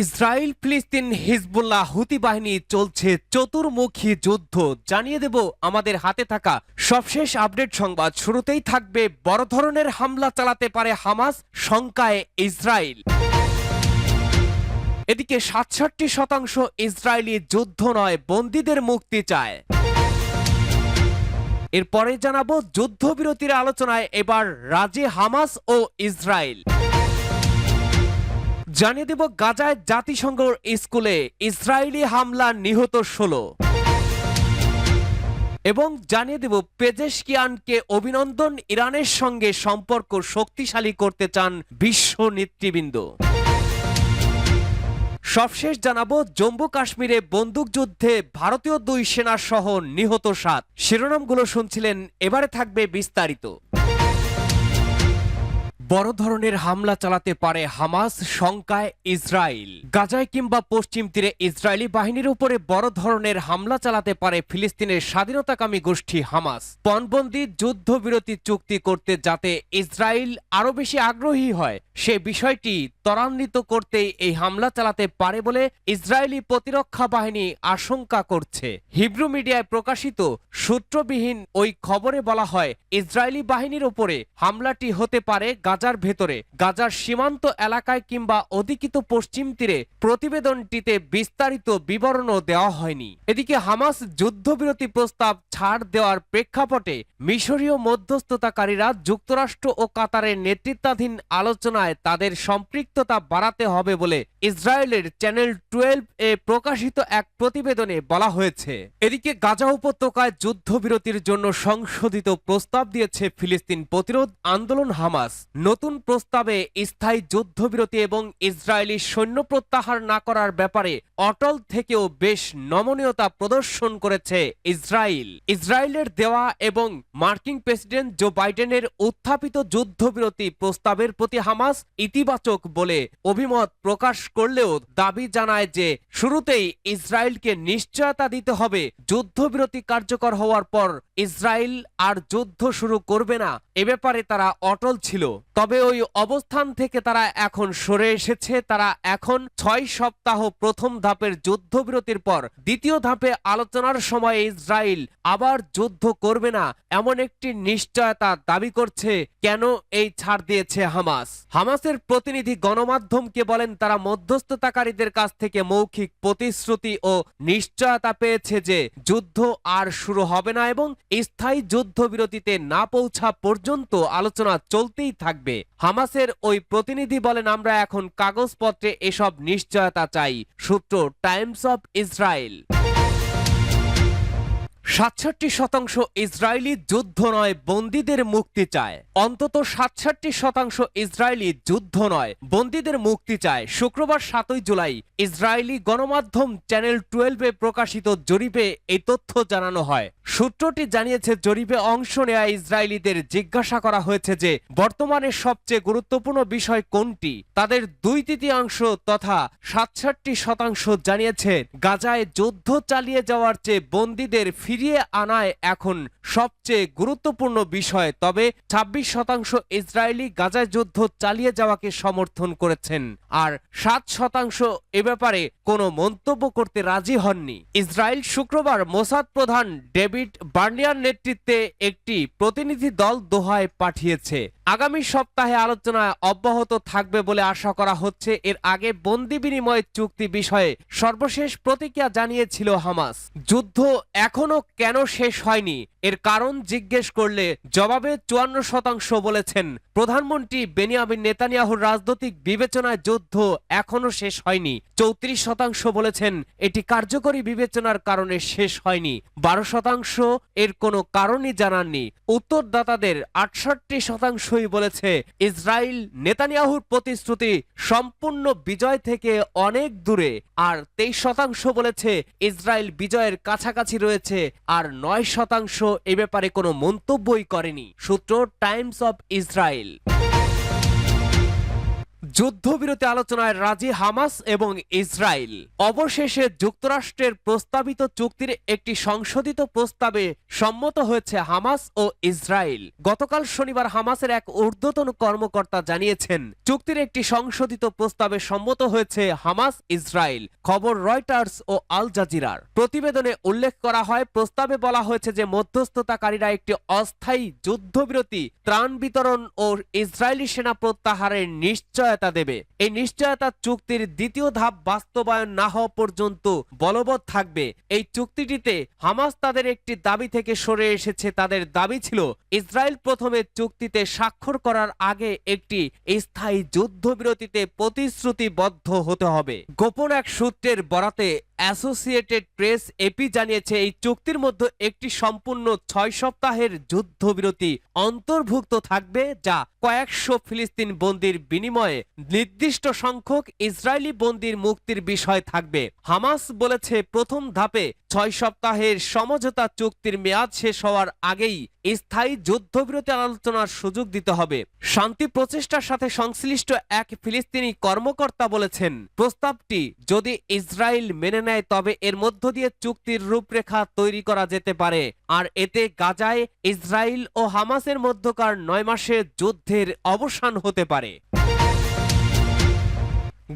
Israel ফিলিস্তিন Hezbollah হুতি বাহিনী চলছে চতুর্মুখী যুদ্ধ। জানিয়ে দেব আমাদের হাতে থাকা সবশেষ আপডেট সংবাদ। শুরুতেই থাকবে বড় ধরনের হামলা চালাতে পারে হামাস শঙ্কায় ইসরায়েল। এদিকে সাতষট্টি শতাংশ ইসরায়েলি যুদ্ধ নয়, বন্দীদের মুক্তি চায়। এরপরে জানাব যুদ্ধবিরতির আলোচনায় এবার রাজে হামাস ও ইসরায়েল। জানিয়ে দেব গাজায় জাতিসংঘ স্কুলে ইসরায়েলি হামলা নিহত ষোলো। এবং জানিয়ে দেব পেজেশকিয়ানকে অভিনন্দন, ইরানের সঙ্গে সম্পর্ক শক্তিশালী করতে চান বিশ্ব নেতৃবৃন্দ। সবশেষ জানাব, জম্মু কাশ্মীরে বন্দুকযুদ্ধে ভারতীয় দুই সেনা সহ নিহত সাত। শিরোনামগুলো শুনছিলেন, এবারে থাকবে বিস্তারিত। বড় ধরনের হামলা চালাতে পারে হামাস শঙ্কায় ইসরায়েল। গাজায় কিংবা পশ্চিম তীরে ইসরায়েলি বাহিনীর উপরে বড় ধরনের হামলা চালাতে পারে ফিলিস্তিনের স্বাধীনতাকামী গোষ্ঠী হামাস। পণবন্দি যুদ্ধবিরতি চুক্তি করতে যাতে ইসরায়েল আরও বেশি আগ্রহী হয়, সে বিষয়টি ত্বরান্বিত করতেই এই হামলা চালাতে পারে বলে ইসরায়েলি প্রতিরক্ষা বাহিনী আশঙ্কা করছে। হিব্রু মিডিয়ায় প্রকাশিত সূত্রবিহীন ওই খবরে বলা হয়, ইসরায়েলি বাহিনীর ওপরে হামলাটি হতে পারে গাজার ভেতরে, গাজার সীমান্ত এলাকায় কিংবা অধিকৃত পশ্চিম তীরে প্রতিবেদনটিতে বিস্তারিত বিবরণও দেওয়া হয়নি। এদিকে হামাস যুদ্ধবিরতি প্রস্তাব ছাড় দেওয়ার প্রেক্ষাপটে মিশরীয় মধ্যস্থতাকারীরা যুক্তরাষ্ট্র ও কাতারের নেতৃত্বাধীন আলোচনায় তাদের সম্পৃক্ততা বাড়াতে হবে বলে ইসরায়েলের চ্যানেল টুয়েলভ এ প্রকাশিত এক প্রতিবেদনে বলা হয়েছে, এদিকে গাজা উপত্যকায় যুদ্ধবিরতির জন্য সংশোধিত প্রস্তাব দিয়েছে ফিলিস্তিন প্রতিরোধ আন্দোলন হামাস। নতুন প্রস্তাবে স্থায়ী যুদ্ধবিরতি এবং ইসরায়েলি সৈন্য প্রত্যাহার না করার ব্যাপারে অটল থেকেও বেশ নমনীয়তা প্রদর্শন করেছে ইসরায়েল। ইসরায়েলের দেওয়া এবং মার্কিন প্রেসিডেন্ট জো বাইডেনের উত্থাপিত যুদ্ধবিরতি প্রস্তাবের প্রতি হামাস ইতিবাচক বলে অভিমত প্রকাশ করলেও দাবি জানায় যে শুরুতেই ইসরায়েলকে নিশ্চয়তা দিতে হবে। যুদ্ধবিরতি কার্যকর হওয়ার পর ইসরায়েল আর যুদ্ধ শুরু করবে না। এ ব্যাপারে তারা অটল ছিল। তবে ওই অবস্থান থেকে তারা এখন সরে এসেছে। তারা এখন ছয় সপ্তাহ প্রথম ধাপের যুদ্ধবিরতির পর দ্বিতীয় ধাপে আলোচনার সময় ইসরায়েল আবার যুদ্ধ করবে না, এমন একটি নিশ্চয়তা দাবি করছে কেন এই ছাড় দিয়েছে হামাস। হামাসের প্রতিনিধি গণমাধ্যমকে বলেন, তারা মধ্যস্থতাকারীদের কাছ থেকে মৌখিক প্রতিশ্রুতি ও নিশ্চয়তা পেয়েছে যে যুদ্ধ আর শুরু হবে না এবং স্থায়ী যুদ্ধবিরতিতে না পৌঁছা পর্যন্ত আলোচনা চলতেই থাকবে। হামাসের ওই প্রতিনিধি বলেন, আমরা এখন কাগজপত্রে এসব নিশ্চয়তা চাই। সূত্র টাইমস অফ ইসরায়েল। সাতষট্টি শতাংশ ইসরায়েলি যুদ্ধ নয়, বন্দীদের মুক্তি চায়। অন্তত সাতষট্টি শতাংশ ইসরায়েলি যুদ্ধ নয়। বন্দীদের মুক্তি চায় শুক্রবার সাতই জুলাই। ইসরায়েলি গণমাধ্যম চ্যানেল টুয়েলভে প্রকাশিত জরিপে এই তথ্য জানানো হয়। সূত্রটি জানিয়েছে, জরিপে অংশ নেওয়া ইসরায়েলিদের জিজ্ঞাসা করা হয়েছে যে, বর্তমানে সবচেয়ে গুরুত্বপূর্ণ বিষয় কোনটি? তাদের দুই তৃতীয়াংশ তথা সাতষট্টি শতাংশ জানিয়েছে, গাজায় যুদ্ধ চালিয়ে যাওয়ার চেয়ে বন্দীদের ফিরিয়ে আনায় এখন সবচেয়ে গুরুত্বপূর্ণ বিষয়। তবে ছাব্বিশ শতাংশ ইসরায়েলি গাজায় যুদ্ধ চালিয়ে যাওয়াকে সমর্থন করেছেন। আর সাত শতাংশ এ ব্যাপারে কোনো মন্তব্য করতে রাজি হননি। ইসরায়েল শুক্রবার মোসাদ প্রধান ডেভিড বার্নিয়ার নেতৃত্বে একটি প্রতিনিধি দল দোহায় পাঠিয়েছে। আগামী সপ্তাহে আলোচনা অব্যাহত থাকবে বলে আশা করা হচ্ছে। এর আগে বন্দি বিনিময় চুক্তি বিষয়ে সর্বশেষ প্রতিক্রিয়া জানিয়েছিল হামাস। যুদ্ধ এখনও কেন শেষ হয়নি? এর কারণ জিজ্ঞেস করলে জবাবে চুয়ান্ন শতাংশ বলেছেন প্রধানমন্ত্রী বেনিয়ামিন নেতানিয়াহুর রাজনৈতিক বিবেচনায় যুদ্ধ এখনও শেষ হয়নি। চৌত্রিশ শতাংশ বলেছেন এটি কার্যকরী বিবেচনার কারণে শেষ হয়নি। বারো শতাংশ এর কোনো কারণই জানাননি। উত্তরদাতাদের আটষট্টি শতাংশই বলেছে ইসরায়েল নেতানিয়াহুর প্রতিশ্রুতি সম্পূর্ণ বিজয় থেকে অনেক দূরে। আর তেইশ শতাংশ বলেছে ইসরায়েল বিজয়ের কাছাকাছি রয়েছে। আর নয় শতাংশ এ ব্যাপারে কোনো মন্তব্যই করেনি। সূত্র টাইমস অব ইসরায়েল Israel. যুদ্ধবিরতি আলোচনায় রাজি হামাস এবং ইসরায়েল। অবশেষে যুক্তরাষ্ট্রের প্রস্তাবিত চুক্তির একটি সংশোধিত প্রস্তাবে সম্মত হয়েছে হামাস ও ইসরায়েল। গতকাল শনিবার হামাসের এক ঊর্ধ্বতন কর্মকর্তা জানিয়েছেন, চুক্তির একটি সংশোধিত প্রস্তাবে সম্মত হয়েছে হামাস, ইসরায়েল, খবর রয়টার্স ও আল জাজিরার। প্রতিবেদনে উল্লেখ করা হয়, প্রস্তাবে বলা হয়েছে যে মধ্যস্থতাকারীরা একটি অস্থায়ী যুদ্ধবিরতি, ত্রাণ বিতরণ ও ইসরায়েলি সেনা প্রত্যাহারের নিশ্চয়তা দেবে। এই নিশ্চয়তা চুক্তির দ্বিতীয় ধাপ বাস্তবায়ন না হওয়া পর্যন্ত বলবৎ থাকবে। এই চুক্তিটিতে হামাস তাদের একটি দাবি থেকে সরে এসেছে। তাদের দাবি ছিল, ইসরায়েল প্রথমে চুক্তিতে স্বাক্ষর করার আগে একটি স্থায়ী যুদ্ধবিরতিতে প্রতিশ্রুতিবদ্ধ হতে হবে। গোপন এক সূত্রের বরাতে অ্যাসোসিয়েটেড প্রেস এপি জানিয়েছে, এই চুক্তির মধ্যে একটি সম্পূর্ণ ছয় সপ্তাহের যুদ্ধবিরতি অন্তর্ভুক্ত থাকবে যা কয়েকশো ফিলিস্তিন বন্দির বিনিময়ে নির্দিষ্ট সংখ্যক ইসরায়েলি বন্দির মুক্তির বিষয় থাকবে। হামাস বলেছে, প্রথম ধাপে ছয় সপ্তাহের সমঝোতা চুক্তির মেয়াদ শেষ হওয়ার আগেই স্থায়ী যুদ্ধবিরতি আলোচনার সুযোগ দিতে হবে। শান্তি প্রচেষ্টার সাথে সংশ্লিষ্ট এক ফিলিস্তিনি কর্মকর্তা বলেছেন, প্রস্তাবটি যদি ইসরায়েল মেনে নেয় তবে এর মধ্য দিয়ে চুক্তির রূপরেখা তৈরি করা যেতে পারে। আর এতে গাজায় ইসরায়েল ও হামাসের মধ্যকার নয় মাসের যুদ্ধের অবসান হতে পারে।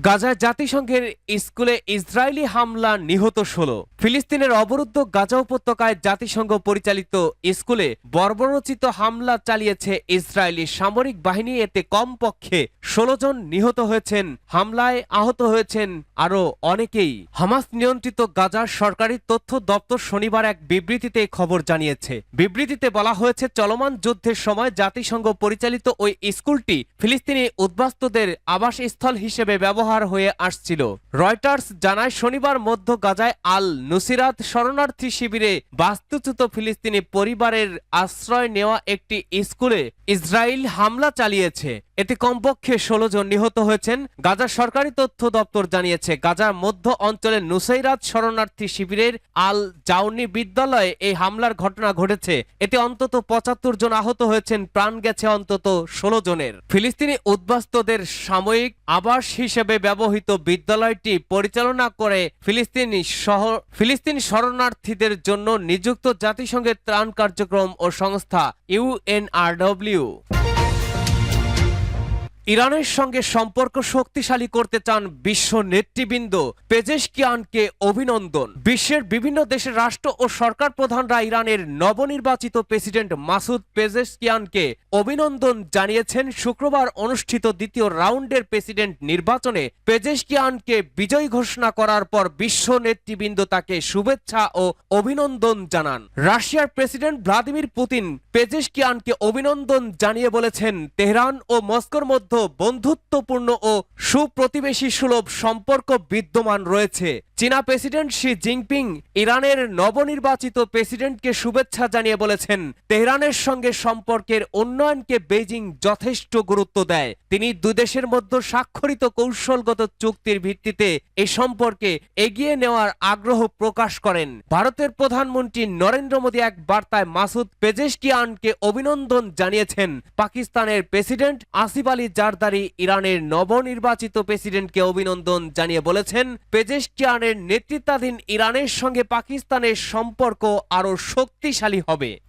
গাজায় জাতিসংঘের স্কুলে ইসরায়েলি হামলা নিহত ষোলো। ফিলিস্তিনের অবরুদ্ধ গাজা উপত্যকায় জাতিসংঘ পরিচালিত স্কুলে বর্বরচিত হামলা চালিয়েছে ইসরায়েলি সামরিক বাহিনী। এতে কমপক্ষে ষোলো জন নিহত হয়েছেন, হামলায় আহত হয়েছেন আরও অনেকেই। হামাস নিয়ন্ত্রিত গাজার সরকারি তথ্য দপ্তর শনিবার এক বিবৃতিতে খবর জানিয়েছে। বিবৃতিতে বলা হয়েছে, চলমান যুদ্ধের সময় জাতিসংঘ পরিচালিত ওই স্কুলটি ফিলিস্তিনি উদ্বাস্তুদের আবাসস্থল হিসেবে ব্যবহার হয়ে আসছিল। রয়টার্স জানায়, শনিবার মধ্য গাজায় আল নুসিরাত শরণার্থী শিবিরে বাস্তুচ্যুত ফিলিস্তিনি পরিবারের আশ্রয় নেওয়া একটি স্কুলে ইসরায়েল হামলা চালিয়েছে। এতে কমপক্ষে ষোলো জন নিহত হয়েছেন। গাজার সরকারি তথ্য দপ্তর জানিয়েছে গাজার মধ্য অঞ্চলের নুসাইরাত শরণার্থী শিবিরের আল জাউনি বিদ্যালয়ে এই হামলার ঘটনা ঘটেছে। এতে অন্তত পঁচাত্তর জন আহত হয়েছেন, প্রাণ গেছে অন্তত ষোলো জনের। ফিলিস্তিনি উদ্বাস্তদের সাময়িক আবাস হিসেবে ব্যবহৃত বিদ্যালয়টি পরিচালনা করে ফিলিস্তিনি শহর ফিলিস্তিনি শরণার্থীদের জন্য নিযুক্ত জাতিসংঘের ত্রাণ কার্যক্রম ও সংস্থা ইউএনআরডব্লিউ ইরানের সঙ্গে সম্পর্ক শক্তিশালী করতে চান বিশ্ব নেতৃবৃন্দ পেজেশকিয়ানকে অভিনন্দন। বিশ্বের বিভিন্ন দেশের রাষ্ট্র ও সরকার প্রধানরা ইরানের নবনির্বাচিত প্রেসিডেন্ট মাসুদ পেজেশকিয়ানকে অভিনন্দন জানিয়েছেন শুক্রবার অনুষ্ঠিত দ্বিতীয় রাউন্ডের প্রেসিডেন্ট নির্বাচনে। পেজেশকিয়ানকে বিজয়ী ঘোষণা করার পর বিশ্ব নেতৃবৃন্দ তাকে শুভেচ্ছা ও অভিনন্দন জানান। রাশিয়ার প্রেসিডেন্ট ভ্লাদিমির পুতিন পেজেশকিয়ানকে অভিনন্দন জানিয়ে বলেছেন, তেহরান ও মস্কোর মধ্যে বন্ধুত্বপূর্ণ ও সুপ্রতিবেশী সুলভ সম্পর্ক বিদ্যমান রয়েছে। চীনা প্রেসিডেন্ট শি জিনপিং ইরানের নবনির্বাচিত প্রেসিডেন্টকে শুভেচ্ছা জানিয়ে বলেছেন, তেহরানের সঙ্গে সম্পর্কের উন্নয়নকে বেজিং যথেষ্ট গুরুত্ব দেয়। তিনি দুই দেশের মধ্যে স্বাক্ষরিত কৌশলগত চুক্তির ভিত্তিতে এই সম্পর্কে এগিয়ে নেওয়ার আগ্রহ প্রকাশ করেন। ভারতের প্রধানমন্ত্রী নরেন্দ্র মোদী এক বার্তায় মাসুদ পেজেশকিয়ানকে অভিনন্দন জানিয়েছেন, পাকিস্তানের প্রেসিডেন্ট আসিফ আলী জারদারি ইরানের নবনির্বাচিত প্রেসিডেন্টকে অভিনন্দন জানিয়ে বলেছেন, পেজেশকিয়ানের নেতৃত্বাধীন ইরানের সঙ্গে পাকিস্তানের সম্পর্ক আরও শক্তিশালী হবে।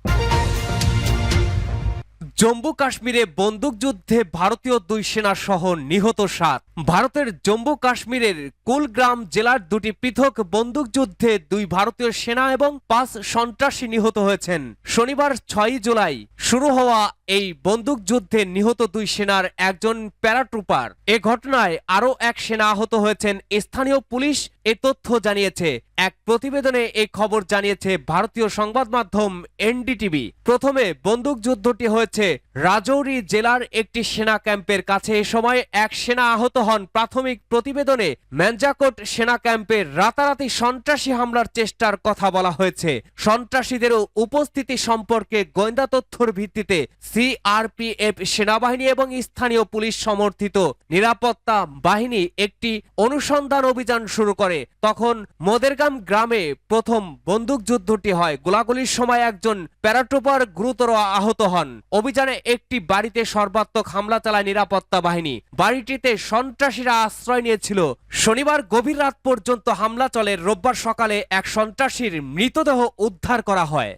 জম্মু কাশ্মীরে বন্দুকযুদ্ধে ভারতীয় দুই সেনা সহ নিহত সাত। ভারতের জম্মু কাশ্মীরের কুলগ্রাম জেলার দুটি পৃথক বন্দুকযুদ্ধে দুই ভারতীয় সেনা এবং পাঁচ সন্ত্রাসী নিহত হয়েছেন। শনিবার ছয়ই জুলাই শুরু হওয়া এই বন্দুকযুদ্ধে নিহত দুই সেনার একজন প্যারাট্রুপার। এ ঘটনায় আরও এক সেনা আহত হয়েছেন স্থানীয় পুলিশ। এ তথ্য জানিয়েছে, এক প্রতিবেদনে এই খবর জানিয়েছে ভারতীয় সংবাদ মাধ্যম এনডিটিভি। প্রথমে বন্দুকযুদ্ধটি হয়েছে রাজৌরি জেলার একটি সেনা ক্যাম্পের কাছে। এ সময় এক সেনা আহত হন। প্রাথমিক প্রতিবেদনে ম্যানজাকোট সেনা ক্যাম্পে রাতারাতি সন্ত্রাসী হামলার চেষ্টার কথা বলা হয়েছে। সন্ত্রাসীদেরও উপস্থিতি সম্পর্কে গোয়েন্দা তথ্যর ভিত্তিতে সিআরপিএফ সেনাবাহিনী এবং স্থানীয় পুলিশ সমর্থিত নিরাপত্তা বাহিনী একটি অনুসন্ধান অভিযান শুরু করে। তখন মোদেরগাম গ্রামে প্রথম বন্দুকযুদ্ধটি হয়। গোলাগুলির সময় একজন প্যারাট্রুপার গুরুতর আহত হন। অভিযানে একটি বাড়িতে সর্বাত্মক হামলা চালায় নিরাপত্তা বাহিনী। বাড়িটিতে সন্ত্রাসীরা আশ্রয় নিয়েছিল। শনিবার গভীর রাত পর্যন্ত হামলা চলে। রোববার সকালে এক সন্ত্রাসীর মৃতদেহ উদ্ধার করা হয়।